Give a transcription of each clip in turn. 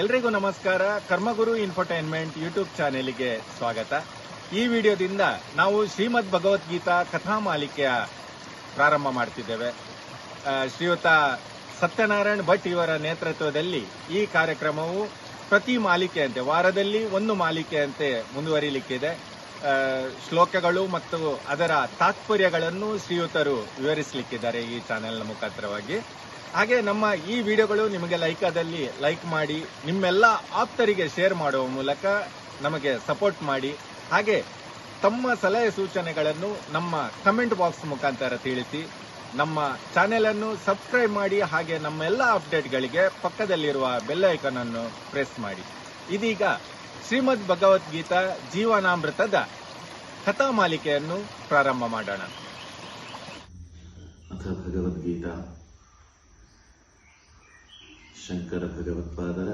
ಎಲ್ರಿಗೂ ನಮಸ್ಕಾರ. ಕರ್ಮಗುರು infotainment YouTube ಚಾನೆಲ್ಗೆ ಸ್ವಾಗತ. ಈ ವಿಡಿಯೋದಿಂದ ನಾವು ಶ್ರೀಮದ್ ಭಗವದ್ಗೀತಾ ಕಥಾ ಮಾಲಿಕೆಯ ಪ್ರಾರಂಭ ಮಾಡ್ತಿದ್ದೇವೆ. ಶ್ರೀಯುತ ಸತ್ಯನಾರಾಯಣ್ ಭಟ್ ಇವರ ನೇತೃತ್ವದಲ್ಲಿ ಈ ಕಾರ್ಯಕ್ರಮವು ಪ್ರತಿ ಮಾಲಿಕೆಯಂತೆ, ವಾರದಲ್ಲಿ ಒಂದು ಮಾಲಿಕೆಯಂತೆ ಮುಂದುವರಿಲಿಕ್ಕಿದೆ. ಶ್ಲೋಕಗಳು ಮತ್ತು ಅದರ ತಾತ್ಪರ್ಯಗಳನ್ನು ಶ್ರೀಯುತರು ವಿವರಿಸಲಿಕ್ಕಿದ್ದಾರೆ ಈ ಚಾನೆಲ್ನ ಮುಖಾಂತರವಾಗಿ. ಹಾಗೆ ನಮ್ಮ ಈ ವಿಡಿಯೋಗಳು ನಿಮಗೆ ಲೈಕಾದಲ್ಲಿ ಲೈಕ್ ಮಾಡಿ, ನಿಮ್ಮೆಲ್ಲ ಆಪ್ತರಿಗೆ ಶೇರ್ ಮಾಡುವ ಮೂಲಕ ನಮಗೆ ಸಪೋರ್ಟ್ ಮಾಡಿ, ಹಾಗೆ ತಮ್ಮ ಸಲಹೆ ಸೂಚನೆಗಳನ್ನು ನಮ್ಮ ಕಮೆಂಟ್ ಬಾಕ್ಸ್ ಮುಖಾಂತರ ತಿಳಿಸಿ, ನಮ್ಮ ಚಾನೆಲ್ ಅನ್ನು ಸಬ್ಸ್ಕ್ರೈಬ್ ಮಾಡಿ, ಹಾಗೆ ನಮ್ಮ ಎಲ್ಲ ಅಪ್ಡೇಟ್ಗಳಿಗೆ ಪಕ್ಕದಲ್ಲಿರುವ ಬೆಲ್ ಐಕನ್ ಅನ್ನು ಪ್ರೆಸ್ ಮಾಡಿ. ಇದೀಗ ಶ್ರೀಮದ್ ಭಗವದ್ಗೀತಾ ಜೀವನಾಮೃತದ ಕಥಾ ಮಾಲಿಕೆಯನ್ನು ಪ್ರಾರಂಭ ಮಾಡೋಣ. ಭಗವದ್ಗೀತಾ. ಶಂಕರ ಭಗವತ್ಪಾದರ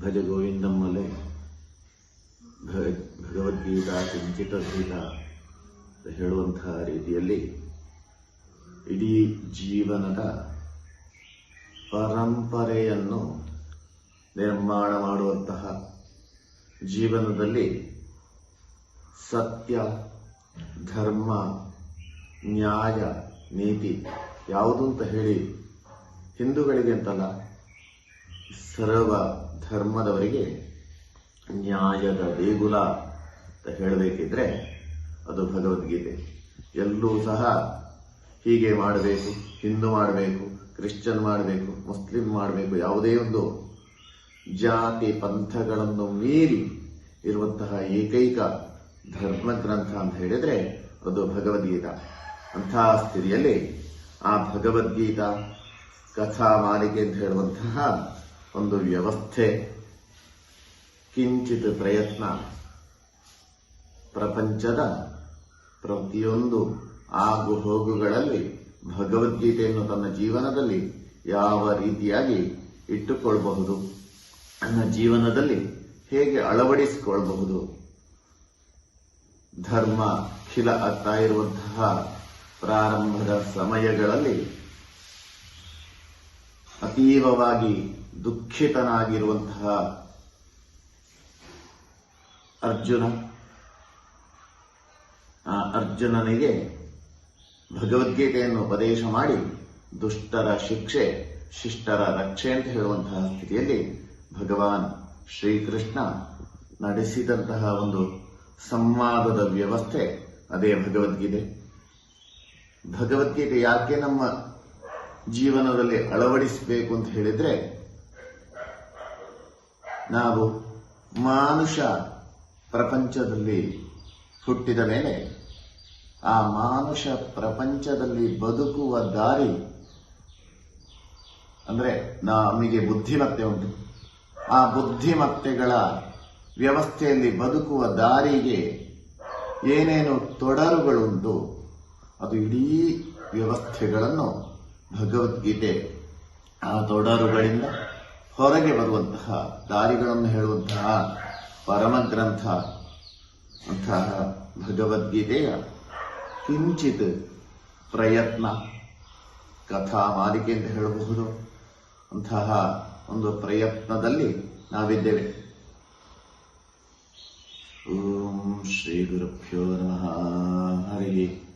ಭಜ ಗೋವಿಂದಮ್ಮಲೆ ಭಗವದ್ಗೀತಾ, ಕಿಂಚಿತ ಗೀತ ಹೇಳುವಂತಹ ರೀತಿಯಲ್ಲಿ ಇಡೀ ಜೀವನದ ಪರಂಪರೆಯನ್ನು ನಿರ್ಮಾಣ ಮಾಡುವಂತಹ ಜೀವನದಲ್ಲಿ ಸತ್ಯ, ಧರ್ಮ, ನ್ಯಾಯ, ನೀತಿ ಯಾವುದು ಅಂತ ಹೇಳಿ ಹಿಂದೂಗಳಿಗೆ ಅಂತಲ್ಲ, ಸರ್ವ ಧರ್ಮದವರಿಗೆ ನ್ಯಾಯದ ದೇಗುಲ ಅಂತ ಹೇಳಬೇಕಿದ್ರೆ ಅದು ಭಗವದ್ಗೀತೆ. ಎಲ್ಲೂ ಸಹ ಹೀಗೆ ಮಾಡಬೇಕು, ಹಿಂದೂ ಮಾಡಬೇಕು, ಕ್ರಿಶ್ಚಿಯನ್ ಮಾಡಬೇಕು, ಮುಸ್ಲಿಂ ಮಾಡಬೇಕು, ಯಾವುದೇ ಒಂದು ಜಾತಿ ಪಂಥಗಳನ್ನು ಮೀರಿ ಇರುವಂತಹ ಏಕೈಕ ಧರ್ಮ ಗ್ರಂಥ ಅಂತ ಹೇಳಿದ್ರೆ ಅದು ಭಗವದ್ಗೀತ. ಅಂತಹ ಸ್ಥಿತಿಯಲ್ಲಿ ಆ ಭಗವದ್ಗೀತಾ ಕಥಾ ಮಾಲಿಕೆ ಅಂತ ಹೇಳುವಂತಹ ಒಂದು ವ್ಯವಸ್ಥೆ, ಕಿಂಚಿತ್ ಪ್ರಯತ್ನ, ಪ್ರಪಂಚದ ಪ್ರತಿಯೊಂದು ಆಗು ಹೋಗುಗಳಲ್ಲಿ ಭಗವದ್ಗೀತೆಯನ್ನು ತನ್ನ ಜೀವನದಲ್ಲಿ ಯಾವ ರೀತಿಯಾಗಿ ಇಟ್ಟುಕೊಳ್ಳಬಹುದು ನನ್ನ ಜೀವನದಲ್ಲಿ ಹೇಗೆ ಅಳವಡಿಸಿಕೊಳ್ಳಬಹುದು, ಧರ್ಮ ಖಿಲ ಅತ್ತ ಇರುವಂತಹ ಪ್ರಾರಂಭದ ಸಮಯಗಳಲ್ಲಿ ಅತೀವವಾಗಿ ದುಃಖಿತನಾಗಿರುವಂತಹ ಅರ್ಜುನ, ಆ ಅರ್ಜುನನಿಗೆ ಭಗವದ್ಗೀತೆಯನ್ನು ಉಪದೇಶ ಮಾಡಿ ದುಷ್ಟರ ಶಿಕ್ಷೆ, ಶಿಷ್ಟರ ರಕ್ಷೆ ಅಂತ ಹೇಳುವಂತಹ ಸ್ಥಿತಿಯಲ್ಲಿ ಭಗವಾನ್ ಶ್ರೀಕೃಷ್ಣ ನಡೆಸಿದಂತಹ ಒಂದು ಸಂವಾದದ ವ್ಯವಸ್ಥೆ, ಅದೇ ಭಗವದ್ಗೀತೆ. ಭಗವದ್ಗೀತೆ ಯಾಕೆ ನಮ್ಮ ಜೀವನದಲ್ಲಿ ಅಳವಡಿಸಬೇಕು ಅಂತ ಹೇಳಿದ್ರೆ, ನಾವು ಮಾನುಷ ಪ್ರಪಂಚದಲ್ಲಿ ಹುಟ್ಟಿದ ಮೇಲೆ ಆ ಮಾನುಷ ಪ್ರಪಂಚದಲ್ಲಿ ಬದುಕುವ ದಾರಿ, ಅಂದ್ರೆ ನಮಗೆ ಬುದ್ಧಿಮತ್ತೆ ಉಂಟು. ಆ ಬುದ್ಧಿಮತ್ತೆಗಳ ವ್ಯವಸ್ಥೆಯಲ್ಲಿ ಬದುಕುವ ದಾರಿಗೆ ಏನೇನು ತೊಡರುಗಳುಂಟು ಅದು ಇಡೀ ವ್ಯವಸ್ಥೆಗಳನ್ನು ಭಗವದ್ಗೀತೆ, ಆ ತೊಡರುಗಳಿಂದ ಹೊರಗೆ ಬರುವಂತಹ, ದಾರಿಗಳನ್ನು ಹೇಳುವಂತಹ ಪರಮಗ್ರಂಥ, ಅಂತಹ ಭಗವದ್ಗೀತೆಯ ಕಿಂಚಿತ್ ಪ್ರಯತ್ನ, ಕಥಾ ಮಾಲಿಕೆ ಅಂತ ಹೇಳಬಹುದು. ಅಂತಹ ಒಂದು ಪ್ರಯತ್ನದಲ್ಲಿ ನಾವಿದ್ದೇವೆ. ಓಂ ಶ್ರೀ ಗುರುಭ್ಯೋ ನಮಃ. ಹರಿ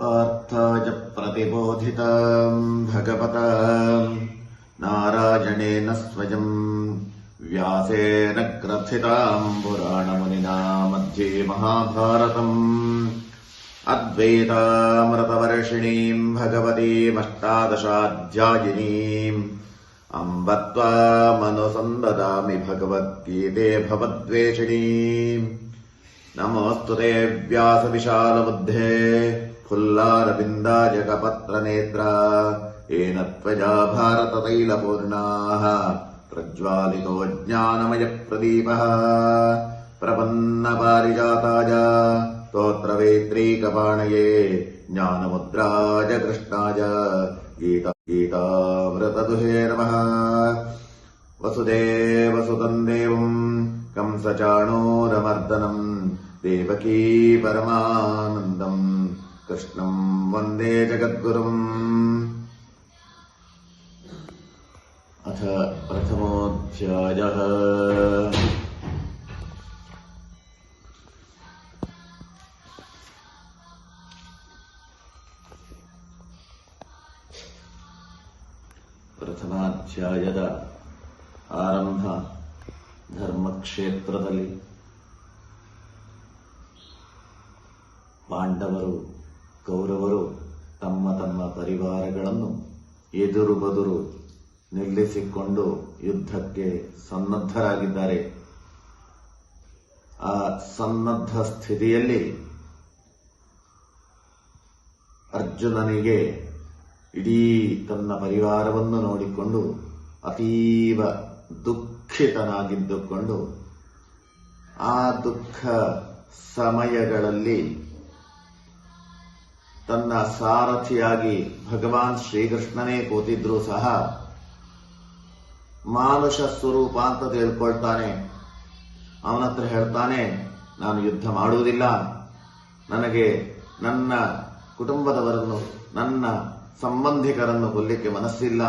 पार्थाय च प्रतिबोधिताम् भगवता नारायणेन स्वयम् व्यासेन ग्रथिताम् पुराणमुनिना मध्ये महाभारतम् अद्वैतामृतवर्षिणीम् भगवतीमष्टादशाध्यायिनीम् अम्ब त्वामनुसन्ददामि भगवद्गीते भवद्वेषिणीम् नमोऽस्तु ते व्यासविशालबुद्धे फुल्लारविन्दाजकपत्रनेत्रा येन त्वया भारततैलपूर्णाः प्रज्वालितो ज्ञानमयप्रदीपः। प्रपन्नपारिजाताय स्तोत्रवेत्रैकपाणये ज्ञानमुद्राय कृष्णाय गीता गीतामृतदुहे नमः। वसुदेवसुतम् देवम् कंसचाणूरमर्दनम्। देवकी परमानन्दम् कृष्णम् वन्दे जगद्गुरुम्। अथ प्रथमोऽध्यायः। प्रथमाध्याय। आरम्भ। धर्मक्षेत्रतले ಪಾಂಡವರು, ಕೌರವರು ತಮ್ಮ ತಮ್ಮ ಪರಿವಾರಗಳನ್ನು ಎದುರು ಬದುರು ನಿಲ್ಲಿಸಿಕೊಂಡು ಯುದ್ಧಕ್ಕೆ ಸನ್ನದ್ಧರಾಗಿದ್ದಾರೆ. ಆ ಸನ್ನದ್ಧ ಸ್ಥಿತಿಯಲ್ಲಿ ಅರ್ಜುನನಿಗೆ ಇಡೀ ತನ್ನ ಪರಿವಾರವನ್ನು ನೋಡಿಕೊಂಡು ಅತೀವ ದುಃಖಿತನಾಗಿದ್ದುಕೊಂಡು ಆ ದುಃಖ ಸಮಯಗಳಲ್ಲಿ ತನ್ನ ಸಾರಥಿಯಾಗಿ ಭಗವಾನ್ ಶ್ರೀಕೃಷ್ಣನೇ ಕೂತಿದ್ರೂ ಸಹ ಮಾನುಷ ಸ್ವರೂಪ ಅಂತ ತಿಳ್ಕೊಳ್ತಾನೆ. ಅವನತ್ರ ಹೇಳ್ತಾನೆ, ನಾನು ಯುದ್ಧ ಮಾಡುವುದಿಲ್ಲ. ನನಗೆ ನನ್ನ ಕುಟುಂಬದವರನ್ನು, ನನ್ನ ಸಂಬಂಧಿಕರನ್ನು ಕೊಲ್ಲಿಕ್ಕೆ ಮನಸ್ಸಿಲ್ಲ.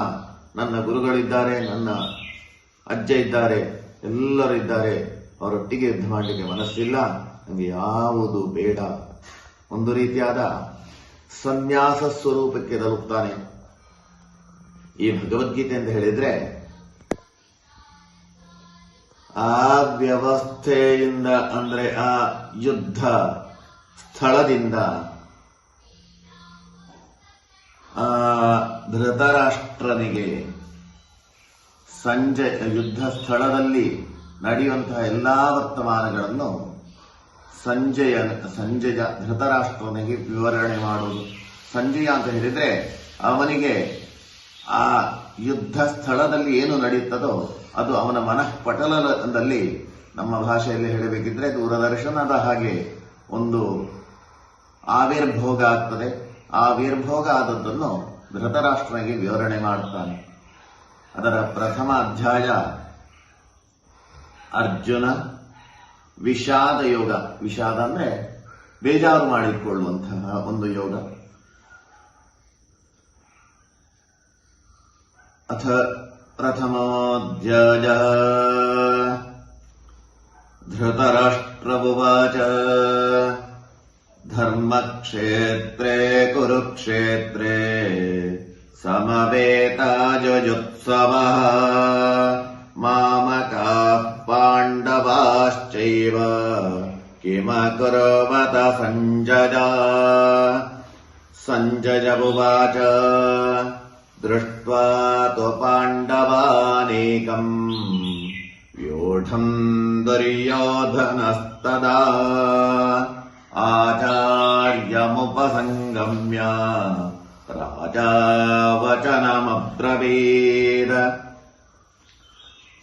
ನನ್ನ ಗುರುಗಳಿದ್ದಾರೆ, ನನ್ನ ಅಜ್ಜ ಇದ್ದಾರೆ, ಎಲ್ಲರೂ ಇದ್ದಾರೆ. ಅವರೊಟ್ಟಿಗೆ ಯುದ್ಧ ಮಾಡಲಿಕ್ಕೆ ಮನಸ್ಸಿಲ್ಲ. ನನಗೆ ಯಾವುದು ಬೇಡ. ಒಂದು ರೀತಿಯಾದ ಸನ್ಯಾಸ ಸ್ವರೂಪಕ್ಕೆ ತಲುಪ್ತಾನೆ. ಈ ಭಗವದ್ಗೀತೆ ಅಂತ ಹೇಳಿದ್ರೆ, ಆ ವ್ಯವಸ್ಥೆಯಿಂದ ಅಂದ್ರೆ ಆ ಯುದ್ಧ ಸ್ಥಳದಿಂದ ಆ ಧೃತರಾಷ್ಟ್ರನಿಗೆ ಸಂಜೆ ಯುದ್ಧ ಸ್ಥಳದಲ್ಲಿ ನಡೆಯುವಂತಹ ಎಲ್ಲಾ ವರ್ತಮಾನಗಳನ್ನು ಸಂಜಯ ಸಂಜಯ ಧೃತರಾಷ್ಟ್ರನಿಗೆ ವಿವರಣೆ ಮಾಡುವುದು. ಸಂಜಯ ಅಂತ ಹೇಳಿದ್ರೆ ಅವನಿಗೆ ಆ ಯುದ್ಧ ಸ್ಥಳದಲ್ಲಿ ಏನು ನಡೆಯುತ್ತದೋ ಅದು ಅವನ ಮನಃಪಟಲದಲ್ಲಿ ನಮ್ಮ ಭಾಷೆಯಲ್ಲಿ ಹೇಳಬೇಕಿದ್ರೆ ದೂರದರ್ಶನದ ಹಾಗೆ ಒಂದು ಆವಿರ್ಭೋಗ ಆಗ್ತದೆ. ಆವಿರ್ಭೋಗ ಆದದ್ದನ್ನು ಧೃತರಾಷ್ಟ್ರನಿಗೆ ವಿವರಣೆ ಮಾಡುತ್ತಾನೆ. ಅದರ ಪ್ರಥಮ ಅಧ್ಯಾಯ ಅರ್ಜುನ विषाद योग विषाद अंद्रे बेजार योग अथ प्रथमोद्य धृतराष्ट्रभुवाच धर्म धर्मक्षेत्रे कुरुक्षेत्रे समवेताजुत्सवः मामकाः पाण्डवाश्चैव किमकुर्वत सञ्जय? सञ्जय उवाच दृष्ट्वा तु पाण्डवानेकम् व्यूढम् दुर्योधनस्तदा। आचार्यमुपसङ्गम्य राजा वचनमब्रवीद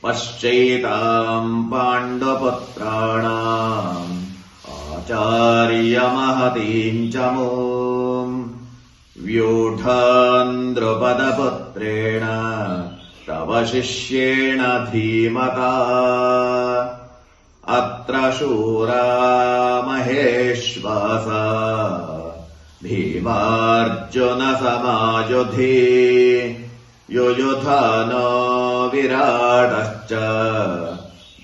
पश्चैताम् पाण्डुपुत्राणाम् आचार्यमहतीम् च मूम् व्यूढान् द्रुपदपुत्रेण तव शिष्येण धीमता। अत्र शूरा महेश्वासा भीमार्जुनसमायुधि। युयुधानो विराटश्च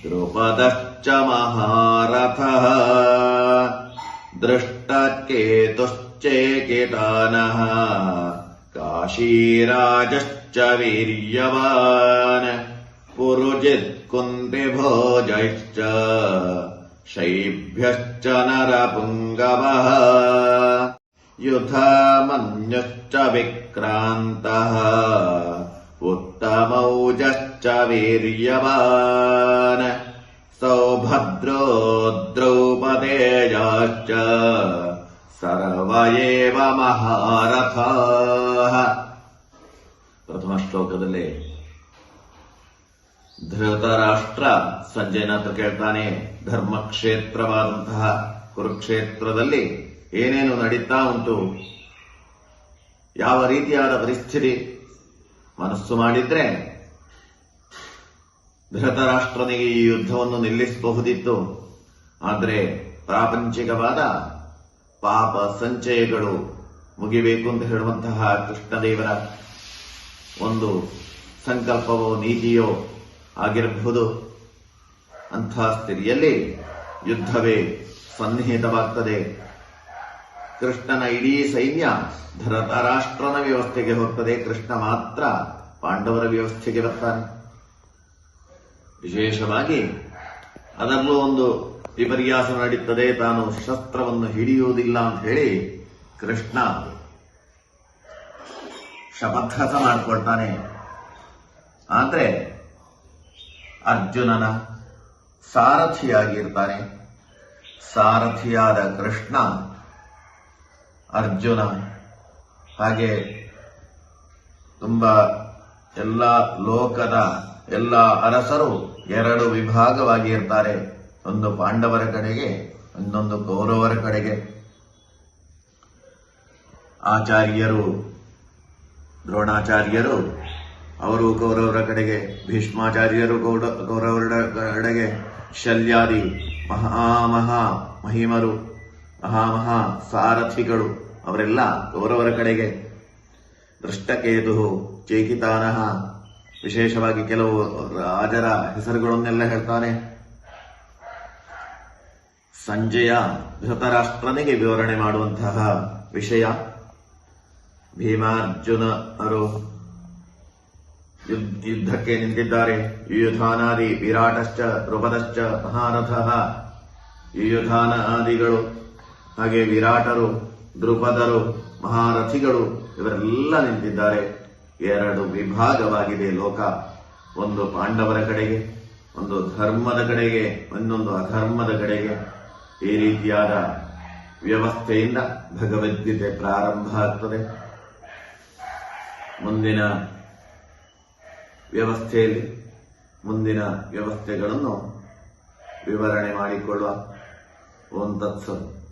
द्रुपदश्च महारथः। दृष्टकेतुश्चेकितानः काशीराजश्च वीर्यवान् पुरुजित्कुन्तिभोजैश्च शैभ्यश्च नरपुङ्गवः। युधमन्युश्च विक्रान्तः उत्तमौजश्च वीर्यवान् सौभद्रो द्रौपदेयाश्च सर्व एव ಮಹಾರಥಾಃ ಪ್ರಥಮ ಶ್ಲೋಕದಲ್ಲಿ ಧೃತರಾಷ್ಟ್ರ ಸಂಜಯನ ಹತ್ರ ಕೇಳ್ತಾನೆ ಧರ್ಮಕ್ಷೇತ್ರವಾದಂತಹ ಕುರುಕ್ಷೇತ್ರದಲ್ಲಿ ಏನೇನು ನಡೀತಾ ಉಂಟು ಯಾವ ರೀತಿಯಾದ ಪರಿಸ್ಥಿತಿ ಮನಸ್ಸು ಮಾಡಿದ್ರೆ ಧೃತರಾಷ್ಟ್ರನಿಗೆ ಈ ಯುದ್ಧವನ್ನು ನಿಲ್ಲಿಸಬಹುದಿತ್ತು. ಆದರೆ ಪ್ರಾಪಂಚಿಕವಾದ ಪಾಪ ಸಂಚಯಗಳು ಮುಗಿಬೇಕು ಅಂತ ಹೇಳುವಂತಹ ಕೃಷ್ಣದೇವರ ಒಂದು ಸಂಕಲ್ಪವೋ, ನೀತಿಯೋ ಆಗಿರಬಹುದು. ಅಂಥ ಸ್ಥಿತಿಯಲ್ಲಿ ಯುದ್ಧವೇ ಸನ್ನಿಹಿತವಾಗ್ತದೆ. ಕೃಷ್ಣನ ಇಡೀ ಸೈನ್ಯ ಧರತರಾಷ್ಟ್ರನ ವ್ಯವಸ್ಥೆಗೆ ಹೋಗ್ತದೆ. ಕೃಷ್ಣ ಮಾತ್ರ ಪಾಂಡವರ ವ್ಯವಸ್ಥೆಗೆ ಬರ್ತಾನೆ. ವಿಶೇಷವಾಗಿ ಅದರಲ್ಲೂ ಒಂದು ವಿಪರ್ಯಾಸ ನಡೀತದೆ. ತಾನು ಶಸ್ತ್ರವನ್ನು ಹಿಡಿಯುವುದಿಲ್ಲ ಅಂತ ಹೇಳಿ ಕೃಷ್ಣ ಶಪಥಸ ಮಾಡಿಕೊಳ್ತಾನೆ. ಆದ್ರೆ ಅರ್ಜುನನ ಸಾರಥಿಯಾಗಿರ್ತಾನೆ. ಸಾರಥಿಯಾದ ಕೃಷ್ಣ ಅರ್ಜುನ. ಹಾಗೆ ತುಂಬಾ ಎಲ್ಲ ಲೋಕದ ಎಲ್ಲ ಅರಸರು ಎರಡು ವಿಭಾಗವಾಗಿ ಇರ್ತಾರೆ. ಒಂದು ಪಾಂಡವರ ಕಡೆಗೆ, ಇನ್ನೊಂದು ಕೌರವರ ಕಡೆಗೆ. ಆಚಾರ್ಯರು, ದ್ರೋಣಾಚಾರ್ಯರು, ಅವರು ಕೌರವರ ಕಡೆಗೆ, ಭೀಷ್ಮಾಚಾರ್ಯರು ಗೌಡ ಕಡೆಗೆ, ಶಲ್ಯಾದಿ ಮಹಾಮಹಾ ಮಹಿಮರು ಮಹಾಮಹಾ ಸಾರಥಿಗಳು. ಅವರೆಲ್ಲ ಅವರವರ ಕಡೆಗೆ. ದೃಷ್ಟಕೇತು ಚೇಕಿತಾನಹ ವಿಶೇಷವಾಗಿ ಕೆಲವು ರಾಜರ ಹೆಸರುಗಳನ್ನೆಲ್ಲ ಹೇಳ್ತಾನೆ. ಸಂಜಯ ಧೃತರಾಷ್ಟ್ರನಿಗೆ ವಿವರಣೆ ಮಾಡುವಂತಹ ವಿಷಯ. ಭೀಮಾರ್ಜುನ ಅವರು ಯುದ್ಧಕ್ಕೆ ನಿಂತಿದ್ದಾರೆ. ಯುಯುಧಾನಾದಿ ವಿರಾಟಶ್ಚ ರುಪದಶ್ಚ ಮಹಾರಥ. ಯುಯುಧಾನ ಆದಿಗಳು. ಹಾಗೆ ವಿರಾಟರು ದ್ರುಪದರು, ಮಹಾರಥಿಗಳು ಇವರೆಲ್ಲ ನಿಂತಿದ್ದಾರೆ. ಎರಡು ವಿಭಾಗವಾಗಿದೆ ಲೋಕ. ಒಂದು ಪಾಂಡವರ ಕಡೆಗೆ, ಒಂದು ಧರ್ಮದ ಕಡೆಗೆ, ಇನ್ನೊಂದು ಅಧರ್ಮದ ಕಡೆಗೆ. ಈ ರೀತಿಯಾದ ವ್ಯವಸ್ಥೆಯಿಂದ ಭಗವದ್ಗೀತೆ ಪ್ರಾರಂಭ ಆಗ್ತದೆ. ಮುಂದಿನ ವ್ಯವಸ್ಥೆಯಲ್ಲಿ, ಮುಂದಿನ ವ್ಯವಸ್ಥೆಗಳನ್ನು ವಿವರಣೆ ಮಾಡಿಕೊಳ್ಳುವ ಓಂ ತತ್ಸತ್.